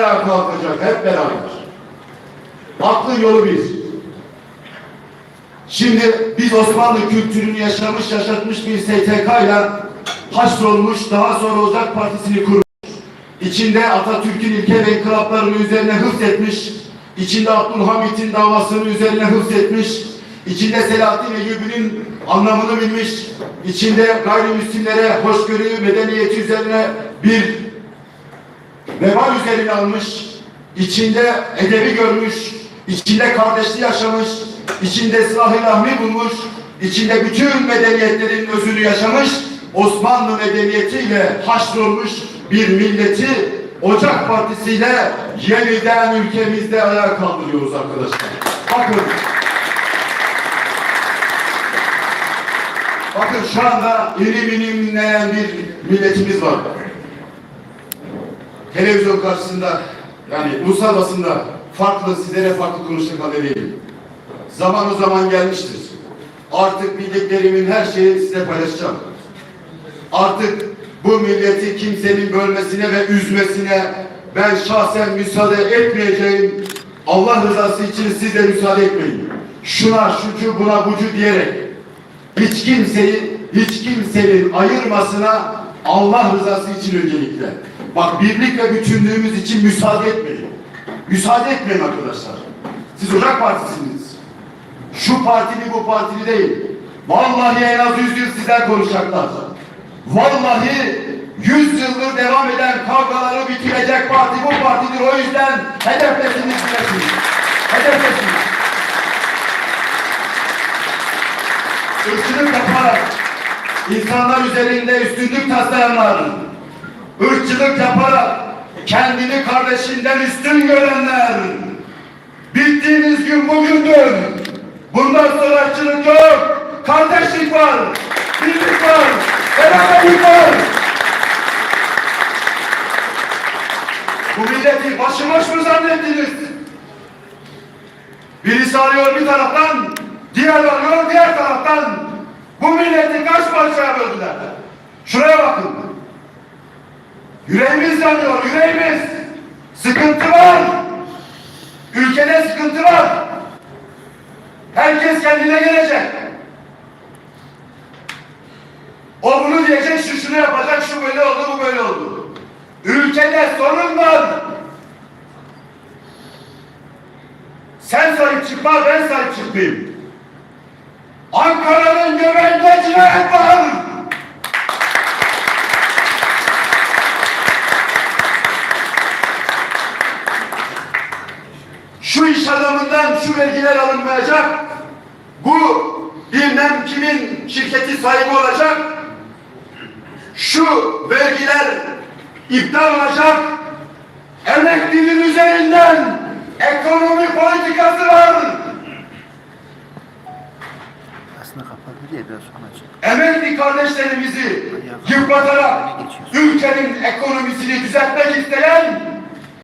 ayağa kalkacak hep beraber. Aklın yolu bir. Şimdi biz Osmanlı kültürünü yaşamış, yaşatmış bir STK ile haşrolmuş, daha sonra Ocak Partisi'ni kurmuş. İçinde Atatürk'ün ilke ve inkılaplarını üzerine hıfzetmiş, içinde Abdülhamit'in davasını üzerine hıfzetmiş, içinde Selahattin Eyyubi'nin anlamını bilmiş, içinde gayrimüslimlere hoşgörü, medeniyeti üzerine bir vebal üzerine almış, içinde edebi görmüş, içinde kardeşliği yaşamış, içinde silah-ı rahmi bulmuş, içinde bütün medeniyetlerin özünü yaşamış, Osmanlı medeniyetiyle haşrolmuş bir milleti Ocak Partisi ile yeniden ülkemizde ayağa kaldırıyoruz arkadaşlar. Bakın. Bakın şu anda ilim ilim dinleyen bir milletimiz var televizyon karşısında yani ulusal basında farklı sizlere farklı konuşacak halde değilim. Zaman o zaman gelmiştir. Artık bildiklerimin her şeyi size paylaşacağım. Artık bu milleti kimsenin bölmesine ve üzmesine ben şahsen müsaade etmeyeceğim. Allah rızası için siz de müsaade etmeyin. Şuna, şucu, buna, bucu diyerek hiç kimseyi, hiç kimsenin ayırmasına Allah rızası için öncelikle. Bak birlik ve bütünlüğümüz için müsaade etmeyin. Müsaade etmeyin arkadaşlar. Siz Ocak Partisi'niz. Şu partili bu partili değil. Vallahi en az yüz yıl sizden konuşacaklar. Vallahi yüz yıldır devam eden kavgaları bitirecek parti bu partidir. O yüzden hedeflesiniz bilesiniz. Hedeflesiniz. ırkçılık yaparak insanlar üzerinde üstünlük taslayanlar, ırkçılık yaparak kendini kardeşinden üstün görenler, bittiğiniz gün bugündür. Bundan sonra ırkçılık yok, kardeşlik var, birlik var, beraberlik var. Bu milleti başıboş mu zannettiniz? Birisi arıyor bir taraftan, diğer arıyor diğer taraftan. Bu milleti kaç parçaya böldüler? Yüreğimiz yanıyor, yüreğimiz. Sıkıntı var. Ülkede sıkıntı var. Herkes kendine gelecek. O bunu diyecek, şu şunu yapacak, şu böyle oldu, bu böyle oldu. Ülkede sorun var. Sen sahip çıkma, ben sahip çıkmayayım. Ankara'nın göbeğinde cinayet var. Şu iş adamından şu vergiler alınmayacak. Bu bilmem kimin şirketi sahibi olacak. Şu vergiler iptal olacak. Emeklinin üzerinden ekonomi politikası var. Aslında kapalı diye biraz açık. emekli kardeşlerimizi yıpratarak ülkenin ekonomisini düzeltmek isteyen